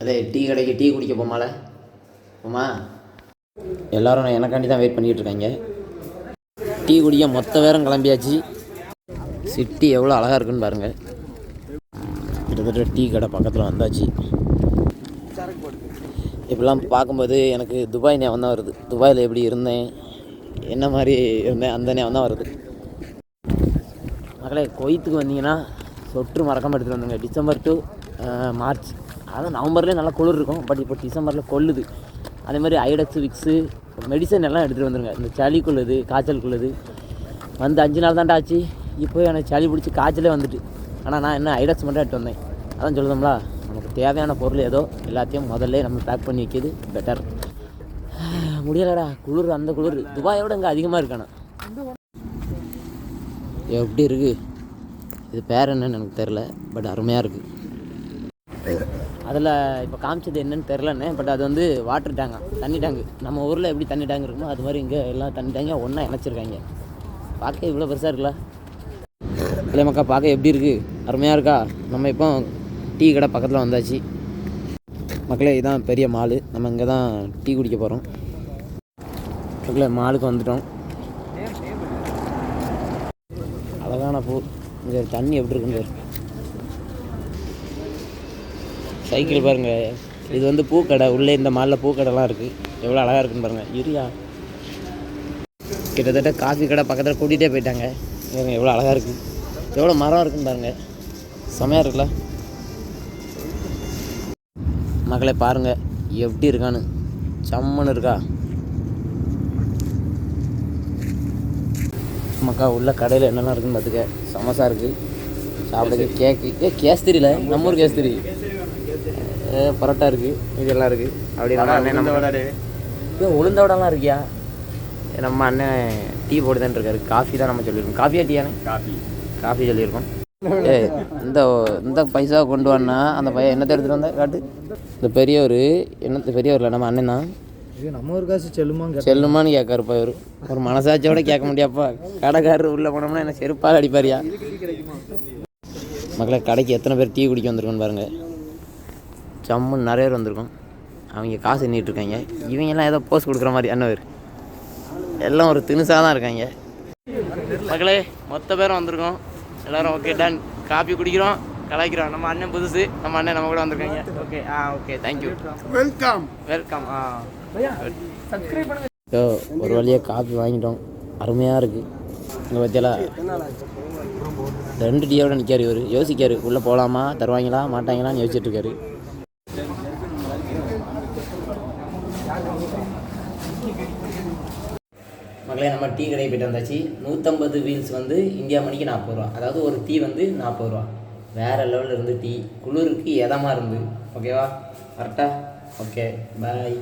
அதே டீ கடைக்கு டீ குடிக்க போமால? போமா? எல்லாரும் எனக்காண்டி தான் வெயிட் பண்ணிகிட்டு இருக்காங்க. டீ குடிக்க மொத்த வேரம் கிளம்பியாச்சு. சிட்டி எவ்வளோ அழகாக இருக்குன்னு பாருங்கள் கிட்டத்தட்ட டீ கடை பக்கத்தில் வந்தாச்சு. இப்படிலாம் பார்க்கும்போது எனக்கு துபாய் ஞாபகம் தான் வருது. துபாயில் எப்படி இருந்தேன் என்ன மாதிரி இருந்தேன் அந்த ஞாபகம் தான் வருது. மக்களே கொய்த்துக்கு வந்தீங்கன்னா சொட்டு மறக்காமல் எடுத்துகிட்டு வந்துங்க டிசம்பர் டு மார்ச். அதாவது நவம்பர்லேயே நல்லா குளிர் இருக்கும் பட் இப்போ டிசம்பரில் கொல்லுது அதே மாதிரி ஐடக்ஸ் விக்ஸு மெடிசன் எல்லாம் எடுத்துகிட்டு வந்துருங்க. இந்த சளிக்குள்ளது காய்ச்சலுக்குள்ளது வந்து அஞ்சு நாள் தான்டா ஆச்சு. இப்போ எனக்கு சளி பிடிச்சி காய்ச்சலே வந்துட்டு. ஆனால் நான் என்ன ஐடக்ஸ் மட்டும் எடுத்து வந்தேன். அதான் சொல்லுதோம்ல நமக்கு தேவையான பொருள் ஏதோ எல்லாத்தையும் முதல்ல நம்ம பேக் பண்ணி வைக்கிறது பெட்டர் முடியலடா குளிர் அந்த குளிர். துபாயோட இங்கே அதிகமாக இருக்கானா எப்படி இருக்குது இது பேர் என்னன்னு எனக்கு தெரில பட் அருமையாக இருக்குது அதில் இப்போ காமிச்சது என்னன்னு தெரிலண்ணே பட் அது வந்து வாட்டர் டேங்கா தண்ணி டேங்கு நம்ம ஊரில் எப்படி தண்ணி டேங்க் இருக்குமோ அது மாதிரி இங்கே எல்லாம் தண்ணி டேங்காக ஒன்றா இணைச்சிருக்காங்க. பார்க்க இவ்வளோ பெருசாக இருக்குல்ல? இல்லை மக்கா பார்க்க எப்படி இருக்குது அருமையாக இருக்கா? நம்ம இப்போ டீ கடை பக்கத்தில் வந்தாச்சு. மக்களே இதுதான் பெரிய மாலு. நம்ம இங்கே தான் டீ குடிக்க போகிறோம் மக்களே மாலுக்கு வந்துட்டோம். அழகான பூ. இங்கே தண்ணி எப்படி இருக்குன்னு சைக்கிள் பாருங்க. இது வந்து பூக்கடை. உள்ளே இந்த மாலில் பூக்கடைலாம் இருக்குது எவ்வளோ அழகாக இருக்குன்னு பாருங்க. இரியா கிட்டத்தட்ட காஃபி கடை பக்கத்தில் கூட்டிகிட்டே போயிட்டாங்க. இவங்க எவ்வளோ அழகாக இருக்குது எவ்வளோ மரம் இருக்குன்னு பாருங்க. செமையாக இருக்குல்ல? மகளே பாருங்க. எப்படி இருக்கான்னு. சம்மன்னு இருக்கா? மக்கா உள்ள கடையில் என்னெல்லாம் இருக்குன்னு பார்த்துக்க. சமோசா இருக்குது சாப்பிடுங்க கேக்கு ஏ கேஸ்திரியில் நம்ம ஊர் கேஸ்திரி பரோட்டா இருக்குது இதெல்லாம் இருக்குது அப்படி நம்ம அண்ணன் நம்ம உளுந்த வடைலாம் இருக்கியா? நம்ம அண்ணன் டீ போட்டு இருக்காரு. காஃபி தான் நம்ம சொல்லியிருக்கோம். காஃபியா டீயானே காபி காஃபி. சொல்லியிருக்கோம். இந்த இந்த பைசா கொண்டு வந்தா அந்த பையன் என்னத்தை எடுத்துகிட்டு வந்தா? காட்டு. இந்த பெரியவர் என்னத்த பெரியவர்ல நம்ம அண்ணன் தான். இது நம்ம ஒரு காசு செல்லுமா செல்லுமான்னு கேட்காருப்பா இவர். ஒரு மனசாட்சியோட கேட்க முடியாப்பா. கடைக்காரர் உள்ளே போனோம்னா என்ன செருப்பாக அடிப்பாரியா? மக்களே கடைக்கு எத்தனை பேர் டீ குடிக்க வந்திருக்கோன்னு பாருங்க. ஜம்முன்னு நிறைய பேர் வந்திருக்கோம். அவங்க காசு எண்ணிட்டு இருக்காங்க. இவங்கெல்லாம் ஏதோ போஸ்ட் கொடுக்குற மாதிரி அண்ணவர் எல்லாம் ஒரு தினுசாக தான் இருக்காங்க. மக்களே மொத்த பேரும் வந்திருக்கோம். எல்லாரும் ஓகே டன் காப்பி குடிக்கிறோம் கலாய்க்கிறோம். நம்ம அண்ணன் புதுசு நம்ம அண்ணன் நம்ம கூட வந்திருக்காங்க. Okay ah okay thank you welcome welcome ah. So ஒரு வழியாக காப்பி வாங்கிட்டோம். அருமையாக இருக்குது இங்கே பற்றியலா ரெண்டு டீயோட நிற்காரு இவர். யோசிக்காரு உள்ளே போகலாமா தருவாங்களா மாட்டாங்களான்னு யோசிச்சுட்டு மக்களே நம்ம டீ கடையை போயிட்டு வந்தாச்சு. நூற்றம்பது வீல்ஸ் வந்து இந்தியா மணிக்கு நாற்பது ரூபா. அதாவது ஒரு டீ வந்து நாற்பது ரூபா. வேறு லெவலில் இருந்து டீ. குளிருக்கு எதமாக இருந்து. ஓகேவா கரெக்டா ஓகே பாய்